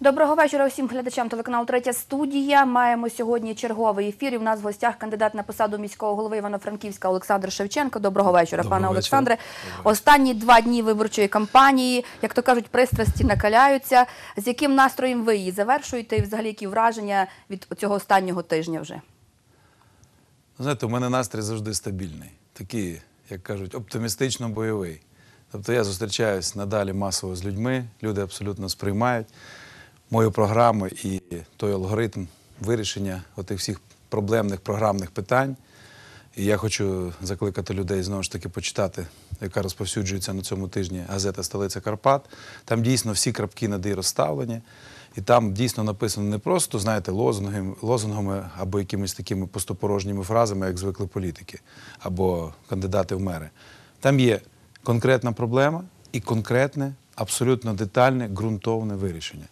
Доброго вечора усім глядачам телеканалу Третя студія. Маємо сьогодні черговий ефір. І в нас в гостях кандидат на посаду міського голови Івано-Франківська Олександр Шевченко. Доброго вечора, Доброго пане вечора. Олександре. Останні два дні виборчої кампанії, як то кажуть, пристрасті накаляються. З яким настроєм ви її завершуєте? І взагалі які враження від цього останнього тижня вже? Знаєте, у мене настрій завжди стабільний, такий, як кажуть, оптимістично-бойовий. Тобто я зустрічаюсь надалі масово з людьми, люди абсолютно сприймають мою програму і той алгоритм вирішення отих всіх проблемних програмних питань. І я хочу закликати людей знову ж таки почитати, яка розповсюджується на цьому тижні газета Столиця Карпат. Там дійсно всі крапки над «і» розставлені. І там дійсно написано не просто, знаєте, лозунгами, лозунгами або якимись такими пустопорожніми фразами, як звикли політики, або кандидати в мери. Там є конкретна проблема і конкретне, абсолютно детальне, ґрунтовне вирішення.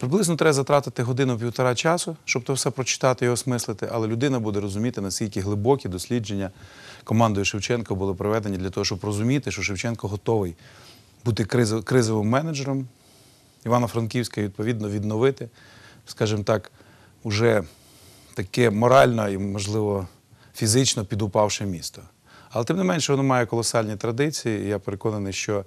Приблизно треба затратити годину-півтора часу, щоб то все прочитати і осмислити, але людина буде розуміти, наскільки глибокі дослідження командою Шевченка були проведені для того, щоб розуміти, що Шевченко готовий бути кризовим менеджером Івано-Франківська відповідно відновити, скажімо так, уже таке морально і, можливо, фізично підупавше місто. Але тим не менше, воно має колосальні традиції, і я переконаний, що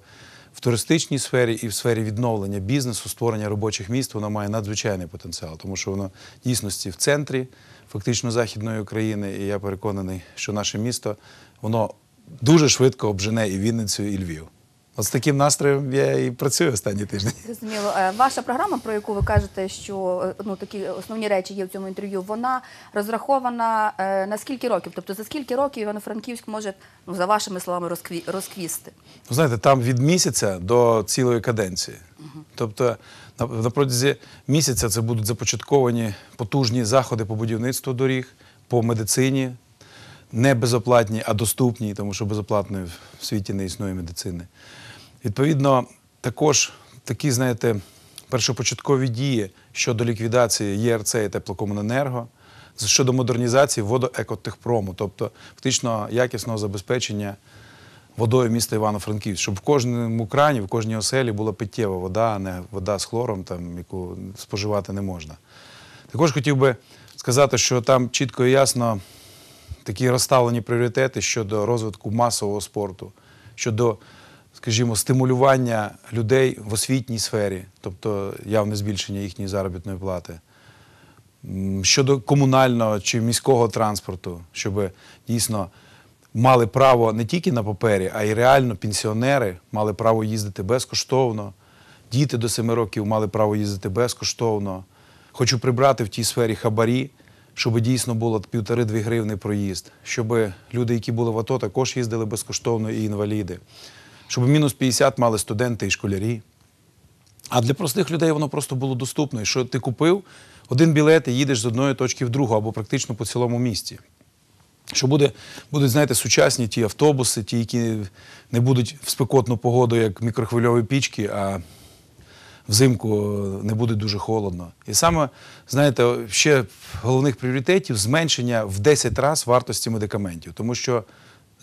в туристичній сфері і в сфері відновлення бізнесу, створення робочих місць, воно має надзвичайний потенціал, тому що воно дійсності в центрі фактично західної України. І я переконаний, що наше місто воно дуже швидко обжене і Вінницю, і Львів. От з таким настроєм я і працюю останні тижні. Зрозуміло. Е, Ваша програма, про яку ви кажете, що е, ну такі основні речі є в цьому інтерв'ю, вона розрахована е, на скільки років? Тобто за скільки років Івано-Франківськ може, ну за вашими словами, розкві... розквісти? Ну, знаєте, там від місяця до цілої каденції. Тобто, на, на протязі місяця це будуть започатковані потужні заходи по будівництву доріг, по медицині, не безоплатні, а доступні, тому що безоплатної в світі не існує медицини. Відповідно, також такі, знаєте, першопочаткові дії щодо ліквідації ЄРЦ і теплокомуненерго, щодо модернізації водоекотехпрому, тобто фактично якісного забезпечення водою міста Івано-Франківськ, щоб в кожному крані, в кожній оселі була питтєва вода, а не вода з хлором, там, яку споживати не можна. Також хотів би сказати, що там чітко і ясно такі розставлені пріоритети щодо розвитку масового спорту, щодо, скажімо, стимулювання людей в освітній сфері, тобто явне збільшення їхньої заробітної плати. Щодо комунального чи міського транспорту, щоб дійсно мали право не тільки на папері, а й реально пенсіонери мали право їздити безкоштовно, діти до 7 років мали право їздити безкоштовно. Хочу прибрати в тій сфері хабарі, щоб дійсно було півтори-дві гривни проїзд, щоб люди, які були в АТО, також їздили безкоштовно і інваліди, щоб мінус 50 мали студенти і школярі. А для простих людей воно просто було доступно. І що ти купив один білет і їдеш з одної точки в другу або практично по цілому місті. Що буде, будуть, знаєте, сучасні ті автобуси, ті, які не будуть в спекотну погоду, як мікрохвильові пічки, а взимку не буде дуже холодно. І саме, знаєте, ще головних пріоритетів зменшення в 10 разів вартості медикаментів. Тому що,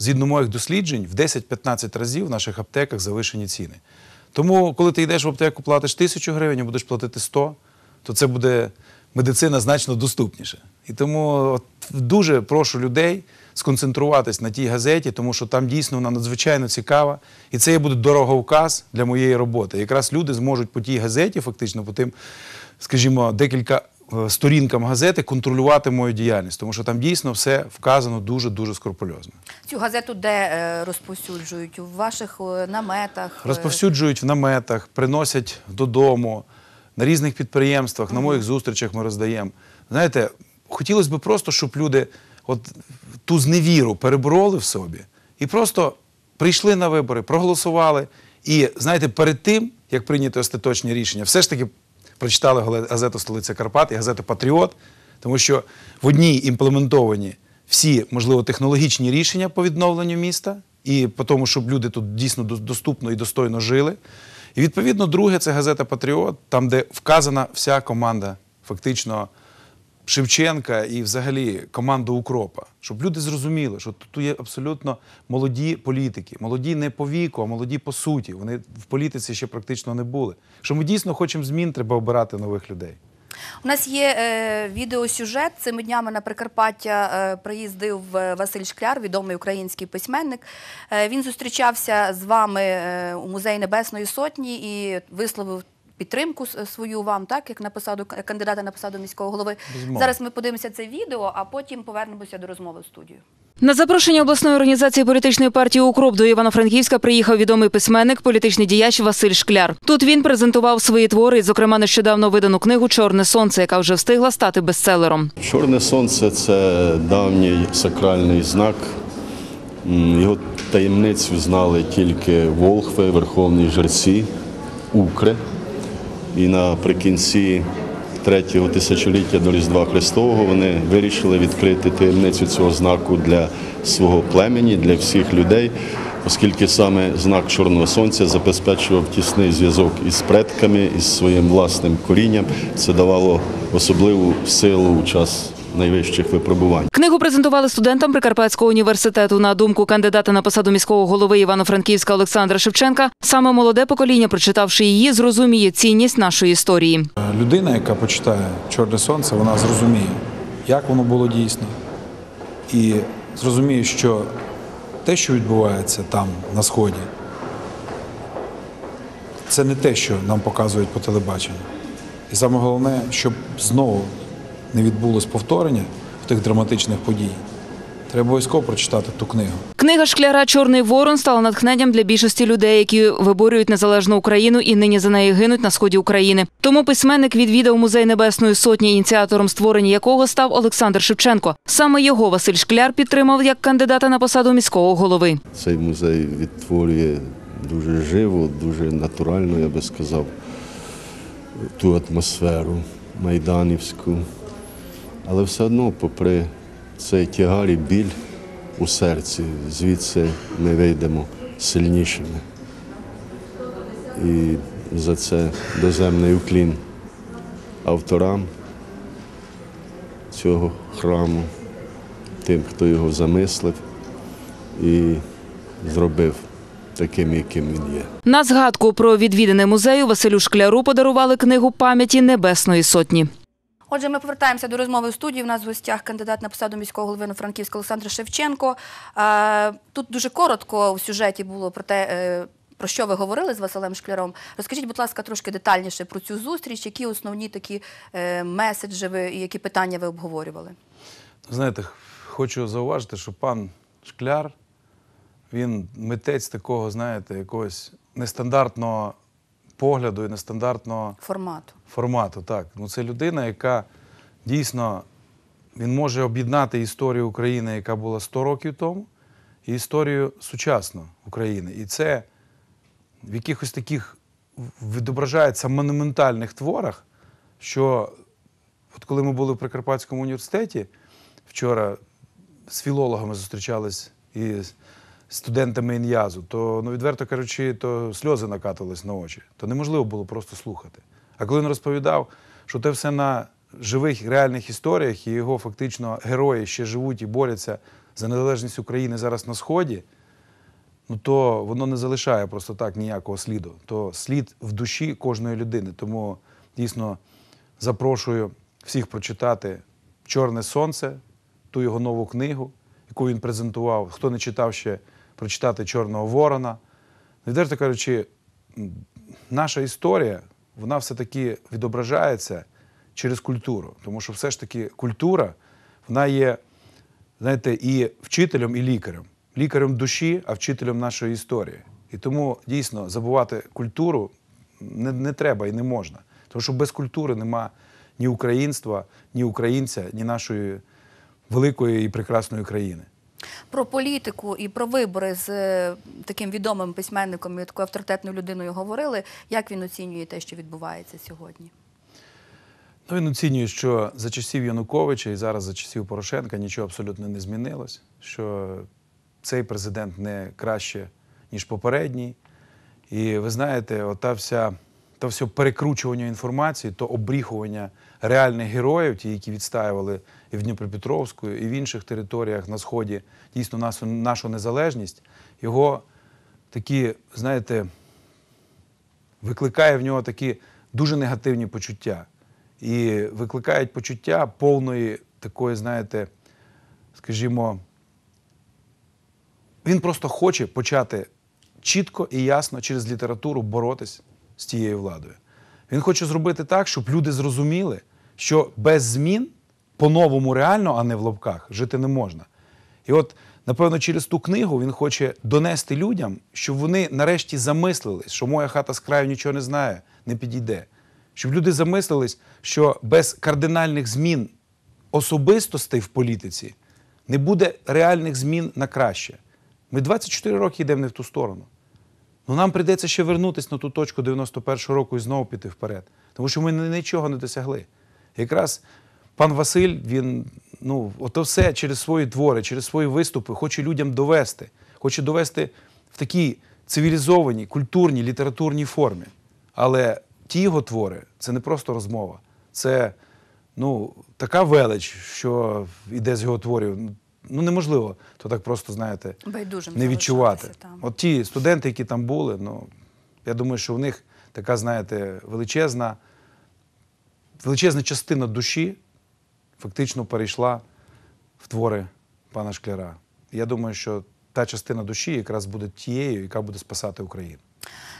згідно моїх досліджень, в 10-15 разів в наших аптеках завишені ціни. Тому, коли ти йдеш в аптеку, платиш тисячу гривень, а будеш платити 100, то це буде медицина значно доступніша. І тому от, дуже прошу людей сконцентруватись на тій газеті, тому що там дійсно вона надзвичайно цікава. І це буде дороговказ для моєї роботи. Якраз люди зможуть по тій газеті, фактично, по тим, скажімо, декілька сторінкам газети контролювати мою діяльність, тому що там дійсно все вказано дуже-дуже скрупульозно. Цю газету де е, розповсюджують? У ваших е, наметах? е, Розповсюджують в наметах, приносять додому, на різних підприємствах, на моїх зустрічах ми роздаємо. Знаєте, хотілося б просто, щоб люди от ту зневіру перебороли в собі і просто прийшли на вибори, проголосували. І знаєте, перед тим, як прийняти остаточні рішення, все ж таки прочитали газету Столиця Карпат і газету Патріот, тому що в одній імплементовані всі, можливо, технологічні рішення по відновленню міста і по тому, щоб люди тут дійсно доступно і достойно жили. І відповідно, друге це газета Патріот, там, де вказана вся команда фактично Шевченка і взагалі команду Укропа, щоб люди зрозуміли, що тут є абсолютно молоді політики, молоді не по віку, а молоді по суті. Вони в політиці ще практично не були. Що ми дійсно хочемо змін, треба обирати нових людей. У нас є е, відеосюжет. Цими днями на Прикарпаття е, приїздив е, Василь Шкляр, відомий український письменник. Е, він зустрічався з вами е, у музеї Небесної Сотні і висловив. Підтримку свою вам, так як на посаду кандидата на посаду міського голови. Безумовно. Зараз ми подивимося це відео, а потім повернемося до розмови в студію. На запрошення обласної організації політичної партії Укроп до Івано-Франківська приїхав відомий письменник, політичний діяч Василь Шкляр. Тут він презентував свої твори, і, зокрема, нещодавно видану книгу Чорне сонце, яка вже встигла стати бестселером. Чорне сонце це давній сакральний знак. Його таємницю знали тільки волхви, верховні жерці, укри. І наприкінці третього тисячоліття до Різдва Христового вони вирішили відкрити таємницю цього знаку для свого племені, для всіх людей, оскільки саме знак Чорного Сонця забезпечував тісний зв'язок із предками, із своїм власним корінням. Це давало особливу силу у час найвищих випробувань. Книгу презентували студентам Прикарпатського університету. На думку кандидата на посаду міського голови Івано-Франківська Олександра Шевченка, саме молоде покоління, прочитавши її, зрозуміє цінність нашої історії. Людина, яка почитає Чорне сонце, вона зрозуміє, як воно було дійсно. І зрозуміє, що те, що відбувається там, на Сході, це не те, що нам показують по телебаченню. І саме головне, щоб знову не відбулось повторення тих драматичних подій. Треба обов'язково прочитати ту книгу. Книга Шкляра Чорний ворон стала натхненням для більшості людей, які виборюють незалежну Україну і нині за неї гинуть на сході України. Тому письменник відвідав музей Небесної Сотні, ініціатором створення якого став Олександр Шевченко. Саме його Василь Шкляр підтримав як кандидата на посаду міського голови. Цей музей відтворює дуже живо, дуже натурально, я би сказав, ту атмосферу майданівську. Але все одно, попри цей тягар і біль у серці, звідси ми вийдемо сильнішими. І за це доземний уклін авторам цього храму, тим, хто його замислив і зробив таким, яким він є. На згадку про відвідини музею Василю Шкляру подарували книгу пам'яті Небесної Сотні. Отже, ми повертаємося до розмови в студії. У нас в гостях кандидат на посаду міського голови Франківська Олександр Шевченко. Тут дуже коротко в сюжеті було про те, е, про що ви говорили з Василем Шкляром. Розкажіть, будь ласка, трошки детальніше про цю зустріч, які основні такі е, меседжі ви і які питання ви обговорювали. Знаєте, хочу зауважити, що пан Шкляр, він митець такого, знаєте, якогось нестандартного погляду і нестандартного Формату. формату. Так. Ну, це людина, яка дійсно він може об'єднати історію України, яка була 100 років тому, і історію сучасну України. І це в якихось таких відображається монументальних творах, що от коли ми були в Прикарпатському університеті, вчора з філологами зустрічались і студентами ін'язу, то, ну, відверто кажучи, то сльози накатувались на очі. То неможливо було просто слухати. А коли він розповідав, що це все на живих реальних історіях, і його фактично герої ще живуть і борються за незалежність України зараз на Сході, ну то воно не залишає просто так ніякого сліду. То слід в душі кожної людини. Тому дійсно запрошую всіх прочитати Чорне сонце, ту його нову книгу, яку він презентував. Хто не читав ще, прочитати Чорного Ворона. Відверто кажучи, наша історія, вона все-таки відображається через культуру. Тому що все ж таки культура, вона є, знаєте, і вчителем, і лікарем. Лікарем душі, а вчителем нашої історії. І тому дійсно забувати культуру не, не треба і не можна. Тому що без культури нема ні українства, ні українця, ні нашої великої і прекрасної країни. Про політику і про вибори з е, таким відомим письменником і такою авторитетною людиною говорили. Як він оцінює те, що відбувається сьогодні? Ну, він оцінює, що за часів Януковича і зараз за часів Порошенка нічого абсолютно не змінилось, що цей президент не краще, ніж попередній. І ви знаєте, ота вся то все перекручування інформації, то обріхування реальних героїв, ті, які відстаювали і в Дніпропетровську, і в інших територіях на сході дійсно нашу, нашу незалежність, його такі, знаєте, викликає в нього такі дуже негативні почуття. І викликають почуття повної такої, знаєте, скажімо, він просто хоче почати чітко і ясно через літературу боротись з тією владою. Він хоче зробити так, щоб люди зрозуміли, що без змін по-новому реально, а не в лапках, жити не можна. І от, напевно, через ту книгу він хоче донести людям, щоб вони нарешті замислились, що моя хата з краю нічого не знає, не підійде. Щоб люди замислились, що без кардинальних змін особистостей в політиці не буде реальних змін на краще. Ми 24 роки йдемо не в ту сторону. Ну нам прийдеться ще вернутися на ту точку 91-го року і знову піти вперед. Тому що ми нічого не досягли. Якраз пан Василь, він, ну, ото все через свої твори, через свої виступи хоче людям довести. Хоче довести в такій цивілізованій, культурній, літературній формі. Але ті його твори це не просто розмова. Це ну, така велич, що йде з його творів. Ну, неможливо, то так просто, знаєте, Байдужим не відчувати. там. От ті студенти, які там були, ну, я думаю, що в них така, знаєте, величезна, величезна частина душі фактично перейшла в твори пана Шкляра. Я думаю, що та частина душі якраз буде тією, яка буде спасати Україну.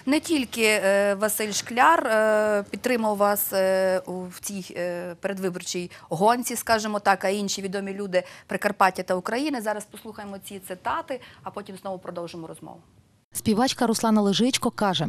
Не тільки е, Василь Шкляр е, підтримав вас е, в цій передвиборчій гонці, скажімо так, а інші відомі люди Прикарпаття та України. Зараз послухаємо ці цитати, а потім знову продовжимо розмову. Співачка Руслана Лежичко каже: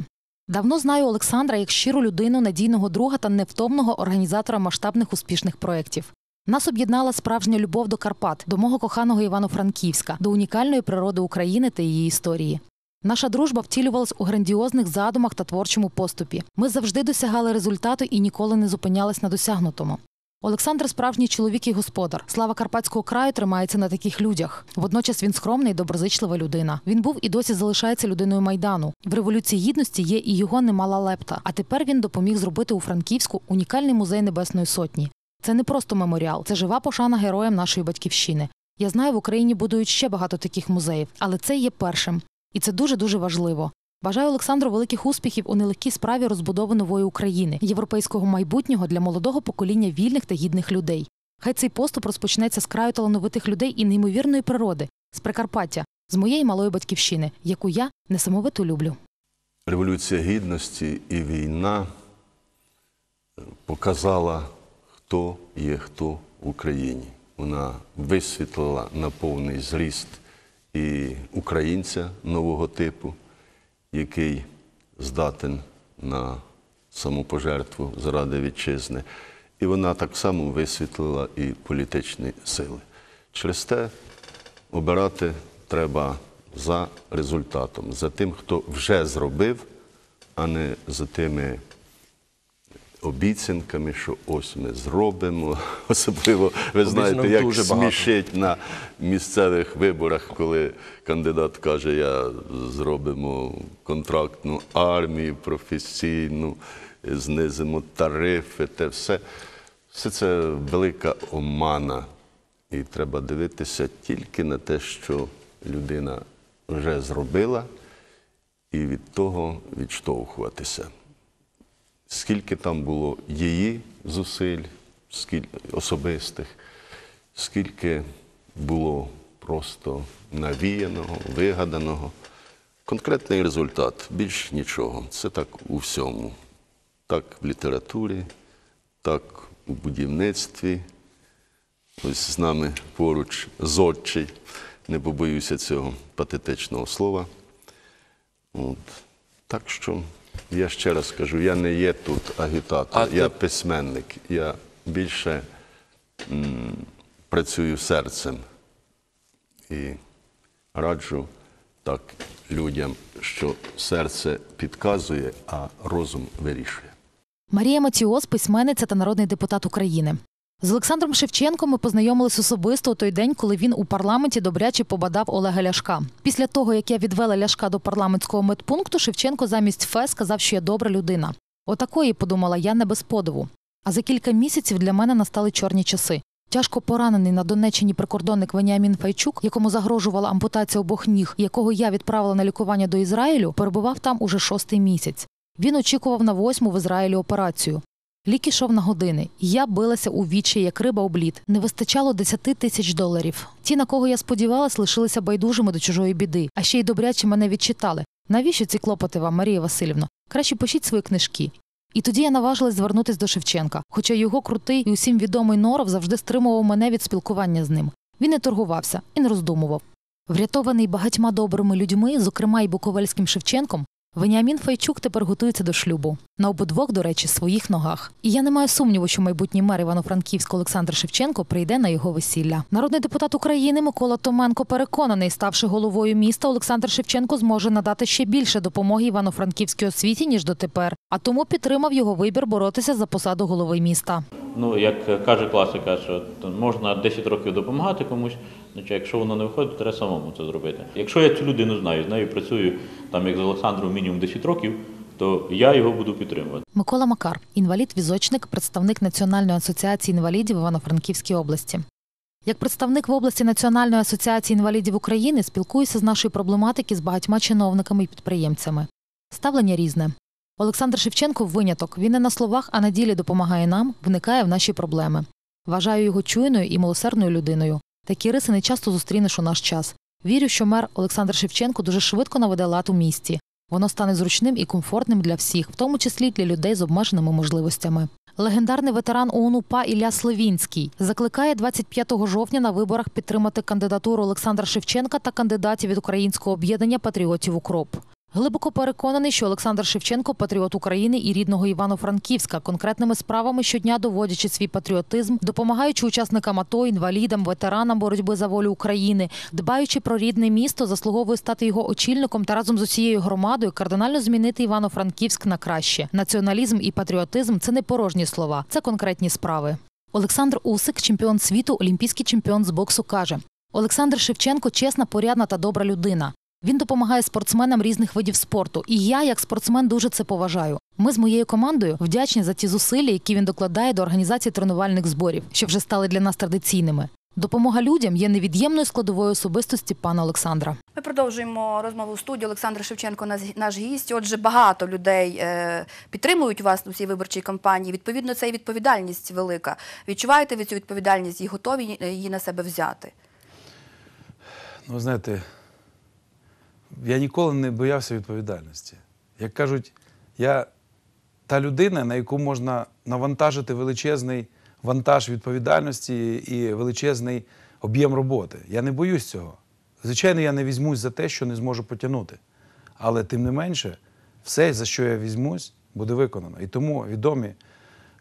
давно знаю Олександра як щиру людину, надійного друга та невтомного організатора масштабних успішних проєктів. Нас об'єднала справжня любов до Карпат, до мого коханого Івано-Франківська, до унікальної природи України та її історії. Наша дружба втілювалась у грандіозних задумах та творчому поступі. Ми завжди досягали результату і ніколи не зупинялись на досягнутому. Олександр справжній чоловік і господар. Слава Карпатського краю тримається на таких людях. Водночас він скромна і доброзичлива людина. Він був і досі залишається людиною майдану. В революції гідності є і його немала лепта. А тепер він допоміг зробити у Франківську унікальний музей Небесної Сотні. Це не просто меморіал, це жива пошана героям нашої батьківщини. Я знаю, в Україні будують ще багато таких музеїв, але це є першим. І це дуже дуже важливо. Бажаю Олександру великих успіхів у нелегкій справі розбудови нової України, європейського майбутнього для молодого покоління вільних та гідних людей. Хай цей поступ розпочнеться з краю талановитих людей і неймовірної природи, з Прикарпаття, з моєї малої батьківщини, яку я несамовито люблю. Революція Гідності і війна показала, хто є хто в Україні. Вона висвітлила на повний зріст і українця нового типу, який здатен на самопожертву заради вітчизни. І вона так само висвітлила і політичні сили. Через те обирати треба за результатом, за тим, хто вже зробив, а не за тими обіцянками, що ось ми зробимо. Особливо, ви знаєте, як смішить на місцевих виборах, коли кандидат каже, я зробимо контрактну армію професійну, знизимо тарифи, те все. Все це велика омана. І треба дивитися тільки на те, що людина вже зробила, і від того відштовхуватися. Скільки там було її зусиль, скільки особистих, скільки було просто навіяного, вигаданого. Конкретний результат, більш нічого. Це так у всьому. Так в літературі, так у будівництві. Ось з нами поруч зодчий, не побоюся цього патетичного слова. От. Так що я ще раз кажу, я не є тут агітатор, А я ти- письменник, я більше м, працюю серцем і раджу так людям, що серце підказує, а розум вирішує. Марія Матіос, письменниця та народний депутат України. З Олександром Шевченком ми познайомились особисто у той день, коли він у парламенті добряче побадав Олега Ляшка. Після того, як я відвела Ляшка до парламентського медпункту, Шевченко замість фе сказав, що я добра людина. Отакої, подумала я, не без подиву. А за кілька місяців для мене настали чорні часи. Тяжко поранений на Донеччині прикордонник Веніамін Файчук, якому загрожувала ампутація обох ніг, якого я відправила на лікування до Ізраїлю, перебував там уже шостий місяць. Він очікував на восьму в Ізраїлі операцію. Лік ішов на години, і я билася у вічі, як риба об лід. Не вистачало 10 тисяч доларів. Ті, на кого я сподівалась, лишилися байдужими до чужої біди, а ще й добряче мене відчитали. Навіщо ці клопоти вам, Марія Васильівна? Краще пишіть свої книжки. І тоді я наважилась звернутися до Шевченка, хоча його крутий і усім відомий норов завжди стримував мене від спілкування з ним. Він не торгувався і не роздумував. Врятований багатьма добрими людьми, зокрема й Буковельським Шевченком, Веніамін Файчук тепер готується до шлюбу. На обидвох, до речі, своїх ногах. І я не маю сумніву, що майбутній мер Івано-Франківська Олександр Шевченко прийде на його весілля. Народний депутат України Микола Томенко переконаний, ставши головою міста, Олександр Шевченко зможе надати ще більше допомоги Івано-Франківській освіті, ніж дотепер. А тому підтримав його вибір боротися за посаду голови міста. Ну, як каже класика, що можна 10 років допомагати комусь, значить, якщо воно не виходить, треба самому це зробити. Якщо я цю людину знаю, з нею працюю там як з Олександром мінімум 10 років, то я його буду підтримувати. Микола Макар, інвалід-візочник, представник Національної асоціації інвалідів Івано-Франківській області. Як представник в області Національної асоціації інвалідів України спілкуюся з нашої проблематики з багатьма чиновниками і підприємцями. Ставлення різне. Олександр Шевченко виняток. Він не на словах, а на ділі допомагає нам, вникає в наші проблеми. Вважаю його чуйною і милосердною людиною. Такі риси не часто зустрінеш у наш час. Вірю, що мер Олександр Шевченко дуже швидко наведе лад у місті. Воно стане зручним і комфортним для всіх, в тому числі для людей з обмеженими можливостями. Легендарний ветеран ООН ПА Ілля Слевінський закликає 25 жовтня на виборах підтримати кандидатуру Олександра Шевченка та кандидатів від українського об'єднання патріотів УКРОП. Глибоко переконаний, що Олександр Шевченко патріот України і рідного Івано-Франківська, конкретними справами щодня доводячи свій патріотизм, допомагаючи учасникам АТО, інвалідам, ветеранам боротьби за волю України, дбаючи про рідне місто, заслуговує стати його очільником та разом з усією громадою кардинально змінити Івано-Франківськ на краще. Націоналізм і патріотизм це не порожні слова, це конкретні справи. Олександр Усик, чемпіон світу, олімпійський чемпіон з боксу, каже: Олександр Шевченко чесна, порядна та добра людина. Він допомагає спортсменам різних видів спорту, і я, як спортсмен, дуже це поважаю. Ми з моєю командою вдячні за ті зусилля, які він докладає до організації тренувальних зборів, що вже стали для нас традиційними. Допомога людям є невід'ємною складовою особистості пана Олександра. Ми продовжуємо розмову в студії. Олександр Шевченко, наш- наш гість. Отже, багато людей е, підтримують вас у цій виборчій кампанії. Відповідно, це і відповідальність велика. Відчуваєте ви цю відповідальність і готові е, її на себе взяти? Ну, знаєте, я ніколи не боявся відповідальності. Як кажуть, я та людина, на яку можна навантажити величезний вантаж відповідальності і величезний об'єм роботи. Я не боюсь цього. Звичайно, я не візьмусь за те, що не зможу потягнути. Але тим не менше, все, за що я візьмусь, буде виконано. І тому відомі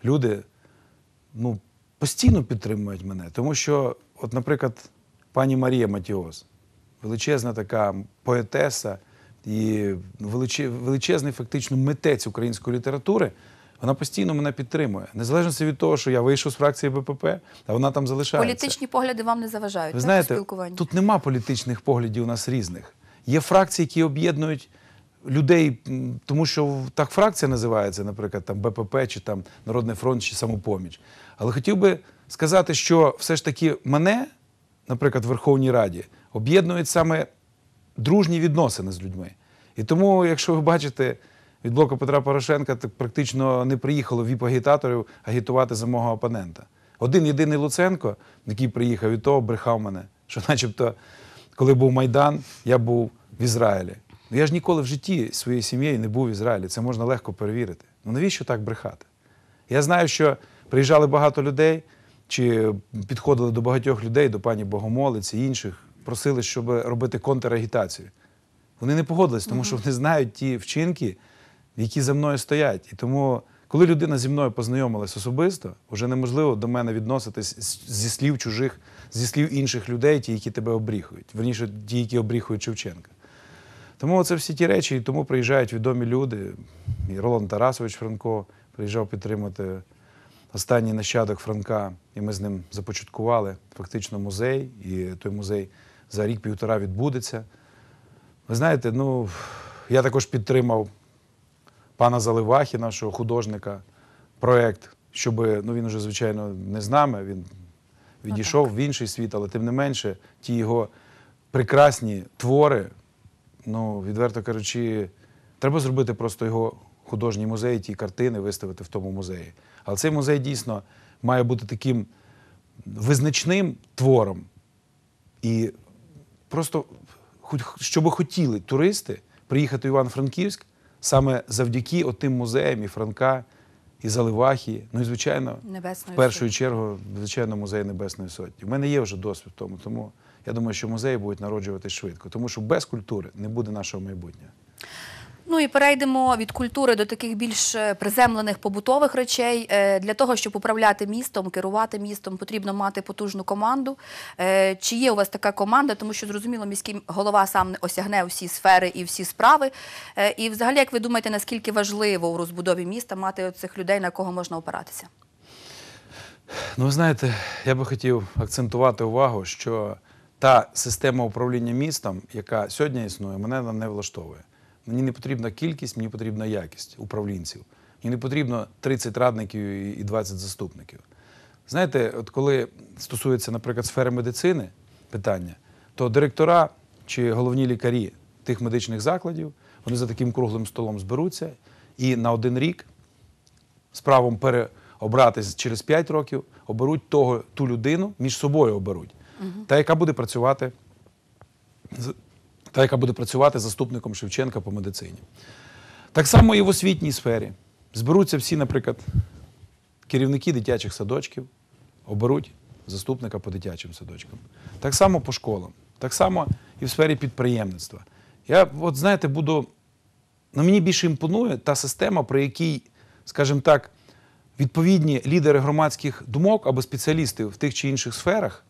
люди ну, постійно підтримують мене. Тому що, от, наприклад, пані Марія Матіос, величезна така поетеса і величезний фактично митець української літератури, вона постійно мене підтримує. Незалежно від того, що я вийшов з фракції БПП, а вона там залишається. Політичні погляди вам не заважають Ви так, знаєте, спілкуванні? тут нема політичних поглядів у нас різних. Є фракції, які об'єднують людей, тому що так фракція називається, наприклад, там БПП чи там Народний фронт чи самопоміч. Але хотів би сказати, що все ж таки мене, наприклад, в Верховній Раді, об'єднують саме дружні відносини з людьми. І тому, якщо ви бачите, від блоку Петра Порошенка так практично не приїхало віп-агітаторів агітувати за мого опонента. Один єдиний Луценко, який приїхав від того, брехав мене, що начебто, коли був Майдан, я був в Ізраїлі. Ну, я ж ніколи в житті своєю сім'єю не був в Ізраїлі. Це можна легко перевірити. Ну навіщо так брехати? Я знаю, що приїжджали багато людей, чи підходили до багатьох людей, до пані Богомолиці і інших, просили, щоб робити контрагітацію. Вони не погодились, тому що вони знають ті вчинки, які за мною стоять. І тому, коли людина зі мною познайомилась особисто, вже неможливо до мене відноситись зі слів чужих, зі слів інших людей, ті, які тебе обріхують. Верніше, ті, які обріхують Шевченка. Тому це всі ті речі, і тому приїжджають відомі люди. І Ролан Тарасович Франко приїжджав підтримати останній нащадок Франка, і ми з ним започаткували фактично музей, і той музей за рік-півтора відбудеться. Ви знаєте, ну, я також підтримав пана Заливахи, нашого художника, проєкт, щоб ну він вже, звичайно, не з нами, він відійшов в інший світ, але тим не менше, ті його прекрасні твори, ну, відверто кажучи, треба зробити просто його художній музей, ті картини виставити в тому музеї. Але цей музей дійсно має бути таким визначним твором. І просто щоб хотіли туристи приїхати в Івано-Франківськ саме завдяки отим музеям і Франка, і Заливахи, ну і звичайно, Небесної в першу Сотні. чергу, звичайно, музей Небесної Сотні. У мене є вже досвід в тому, тому я думаю, що музеї будуть народжуватись швидко, тому що без культури не буде нашого майбутнього. Ну і перейдемо від культури до таких більш е, приземлених побутових речей. Е, Для того, щоб управляти містом, керувати містом, потрібно мати потужну команду. Е, Чи є у вас така команда? Тому що зрозуміло, міський голова сам не осягне всі сфери і всі справи. І взагалі, як ви думаєте, наскільки важливо у розбудові міста мати цих людей, на кого можна опиратися? Ну, ви знаєте, я би хотів акцентувати увагу, що та система управління містом, яка сьогодні існує, мене не влаштовує. Мені не потрібна кількість, мені потрібна якість управлінців. Мені не потрібно 30 радників і- і 20 заступників. Знаєте, от коли стосується, наприклад, сфери медицини питання, то директора чи головні лікарі тих медичних закладів, вони за таким круглим столом зберуться і на один рік з правом переобрати через 5 років, оберуть того, ту людину, між собою оберуть. Та, яка буде працювати, та, яка буде працювати заступником Шевченка по медицині. Так само і в освітній сфері. Зберуться всі, наприклад, керівники дитячих садочків, оберуть заступника по дитячим садочкам. Так само по школам, так само і в сфері підприємництва. Я, от знаєте, буду Ну, мені більше імпонує та система, при якій, скажімо так, відповідні лідери громадських думок або спеціалісти в тих чи інших сферах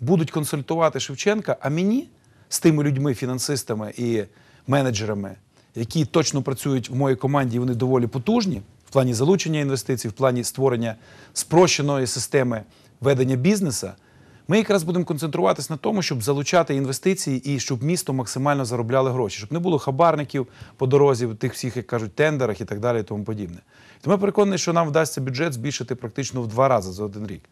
будуть консультувати Шевченка, а мені з тими людьми, фінансистами і менеджерами, які точно працюють в моїй команді, і вони доволі потужні в плані залучення інвестицій, в плані створення спрощеної системи ведення бізнесу, ми якраз будемо концентруватись на тому, щоб залучати інвестиції і щоб місто максимально заробляло гроші, щоб не було хабарників по дорозі, тих всіх, як кажуть, тендерах і так далі, і тому подібне. Тому я переконаний, що нам вдасться бюджет збільшити практично в два рази за один рік.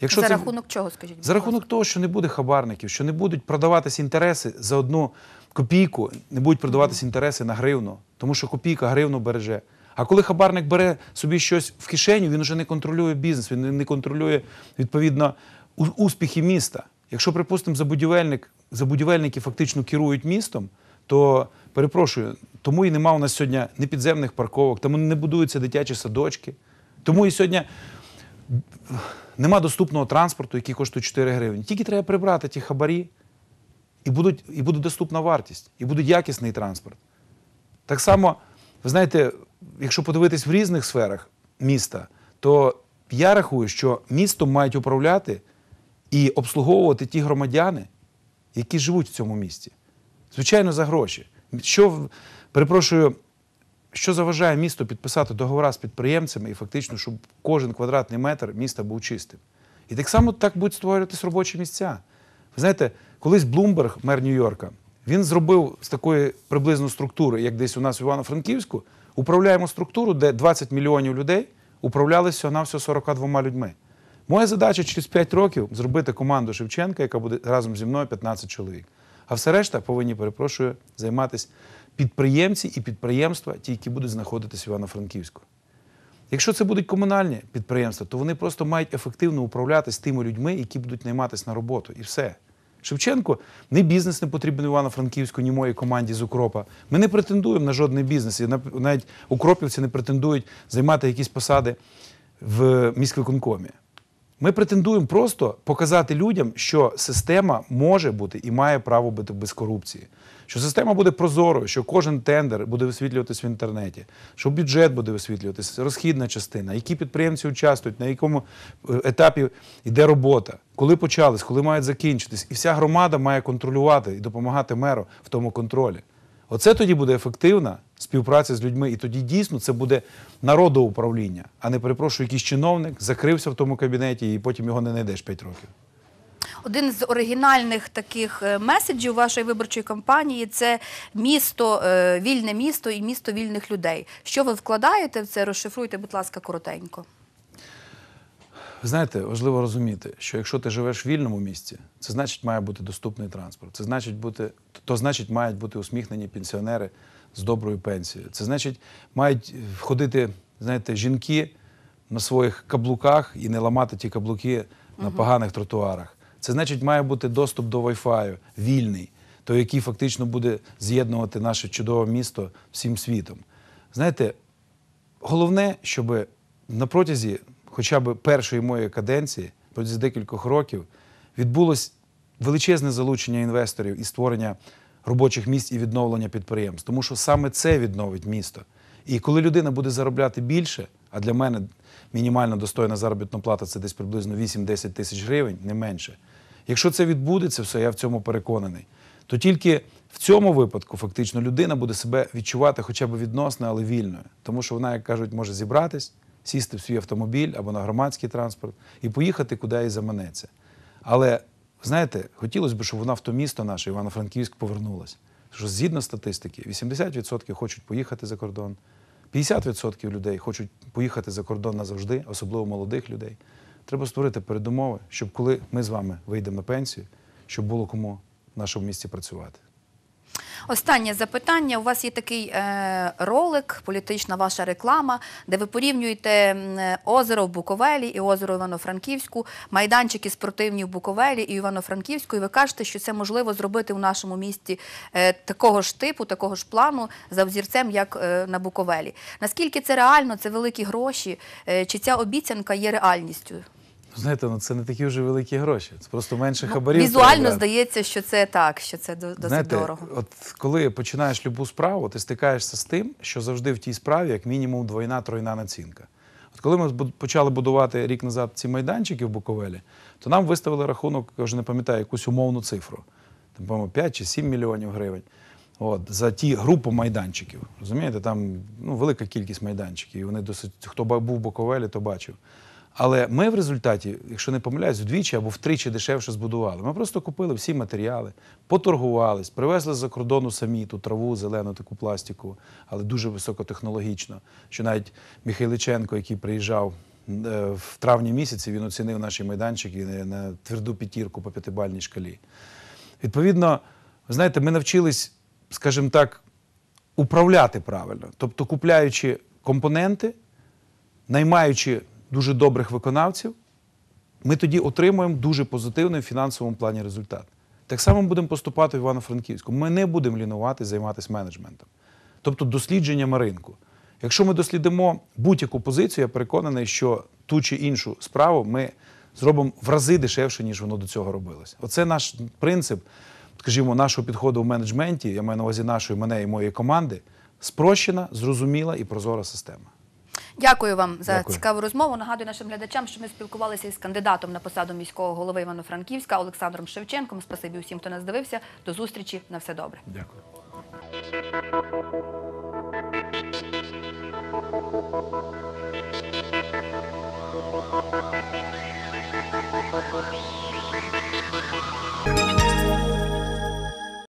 Якщо за це- рахунок чого, скажіть? за рахунок того, що не буде хабарників, що не будуть продаватися інтереси за одну копійку, не будуть продаватися інтереси на гривну, тому що копійка гривну береже. А коли хабарник бере собі щось в кишеню, він вже не контролює бізнес, він не- не контролює відповідно успіхи міста. Якщо, припустимо, забудівельник, забудівельники фактично керують містом, то перепрошую, тому і нема у нас сьогодні ні підземних парковок, тому не будуються дитячі садочки. Тому і сьогодні нема доступного транспорту, який коштує 4 гривні. Тільки треба прибрати ті хабарі, і, будуть, і буде доступна вартість, і буде якісний транспорт. Так само, ви знаєте, якщо подивитись в різних сферах міста, то я рахую, що містом мають управляти і обслуговувати ті громадяни, які живуть в цьому місті. Звичайно, за гроші. Що, перепрошую, що заважає місту підписати договори з підприємцями і фактично, щоб кожен квадратний метр міста був чистим. І так само так будуть створюватись робочі місця. Ви знаєте, колись Блумберг, мер Нью-Йорка, він зробив з такої приблизно структури, як десь у нас в Івано-Франківську, управляємо структуру, де 20 мільйонів людей управлялися на всього 42 людьми. Моя задача через 5 років зробити команду Шевченка, яка буде разом зі мною 15 чоловік. А все решта повинні, перепрошую, займатися підприємці і підприємства, ті, які будуть знаходитися в Івано-Франківську. Якщо це будуть комунальні підприємства, то вони просто мають ефективно управляти з тими людьми, які будуть найматися на роботу. І все. Шевченко, ні бізнес не потрібен Івано-Франківську, ні моїй команді з Укропа. Ми не претендуємо на жодний бізнес. І нав- навіть укропівці не претендують займати якісь посади в міськвиконкомі. Ми претендуємо просто показати людям, що система може бути і має право бути без корупції. Що система буде прозорою, що кожен тендер буде висвітлюватись в інтернеті, що бюджет буде висвітлюватись, розхідна частина, які підприємці участвують, на якому е, етапі йде робота, коли почались, коли мають закінчитись. І вся громада має контролювати і допомагати меру в тому контролі. Оце тоді буде ефективна співпраця з людьми, і тоді дійсно це буде народоуправління, а не перепрошую, якийсь чиновник закрився в тому кабінеті і потім його не знайдеш 5 років. Один з оригінальних таких е, меседжів вашої виборчої кампанії це місто, е, вільне місто і місто вільних людей. Що ви вкладаєте в це? Розшифруйте, будь ласка, коротенько. Знаєте, важливо розуміти, що якщо ти живеш в вільному місті, це значить має бути доступний транспорт. Це значить бути, то значить мають бути усміхнені пенсіонери з доброю пенсією. Це значить, мають ходити, знаєте, жінки на своїх каблуках і не ламати ті каблуки на поганих тротуарах. Це значить, має бути доступ до Wi-Fi вільний, той, який фактично буде з'єднувати наше чудове місто всім світом. Знаєте, головне, щоб на протязі хоча б першої моєї каденції, протязі декількох років, відбулось величезне залучення інвесторів і створення робочих місць і відновлення підприємств. Тому що саме це відновить місто. І коли людина буде заробляти більше, а для мене мінімальна достойна заробітна плата це десь приблизно 8-10 тисяч гривень, не менше. Якщо це відбудеться все, я в цьому переконаний, то тільки в цьому випадку фактично людина буде себе відчувати хоча б відносно, але вільною. Тому що вона, як кажуть, може зібратись, сісти в свій автомобіль або на громадський транспорт і поїхати, куди їй заманеться. Але знаєте, хотілося б, щоб вона в то місто наше, Івано-Франківськ, повернулася. Що згідно статистики, 80% хочуть поїхати за кордон, 50% людей хочуть поїхати за кордон назавжди, особливо молодих людей. Треба створити передумови, щоб коли ми з вами вийдемо на пенсію, щоб було кому в нашому місті працювати. Останнє запитання. У вас є такий е, ролик, політична ваша реклама, де ви порівнюєте озеро в Буковелі і озеро Івано-Франківську, майданчики спортивні в Буковелі і Івано-Франківську. І ви кажете, що це можливо зробити у нашому місті е, такого ж типу, такого ж плану за взірцем, як е, на Буковелі. Наскільки це реально, це великі гроші? Чи ця обіцянка є реальністю? Знаєте, ну це не такі вже великі гроші. Це просто менше Ну, хабарів. візуально треба здається, що це так, що це досить Знаєте, дорого. От коли починаєш любу справу, ти стикаєшся з тим, що завжди в тій справі як мінімум двойна тройна націнка. От коли ми почали будувати рік назад ці майданчики в Буковелі, то нам виставили рахунок, я вже не пам'ятаю, якусь умовну цифру. Там, по-моєму, 5 чи 7 мільйонів гривень. От, за ті групу майданчиків. Розумієте, там ну, велика кількість майданчиків. І вони досить, хто був в Буковелі, то бачив. Але ми в результаті, якщо не помиляюсь, вдвічі або втричі дешевше збудували. Ми просто купили всі матеріали, поторгувались, привезли з-за кордону самі ту траву, зелену таку пластику, але дуже високотехнологічно. Що навіть Михайличенко, який приїжджав е, в травні місяці, він оцінив наші майданчики на- тверду п'ятірку по п'ятибальній шкалі. Відповідно, ви знаєте, ми навчились, скажімо так, управляти правильно, тобто купляючи компоненти, наймаючи дуже добрих виконавців, ми тоді отримуємо дуже позитивний в фінансовому плані результат. Так само будемо поступати в Івано-Франківську. Ми не будемо лінувати займатися менеджментом, тобто дослідженням ринку. Якщо ми дослідимо будь-яку позицію, я переконаний, що ту чи іншу справу ми зробимо в рази дешевше, ніж воно до цього робилось. Оце наш принцип, скажімо, нашого підходу в менеджменті, я маю на увазі нашої, мене і моєї команди, спрощена, зрозуміла і прозора система. Дякую вам за Дякую. цікаву розмову. Нагадую нашим глядачам, що ми спілкувалися із кандидатом на посаду міського голови Івано-Франківська Олександром Шевченком. Спасибі усім, хто нас дивився. До зустрічі. На все добре. Дякую.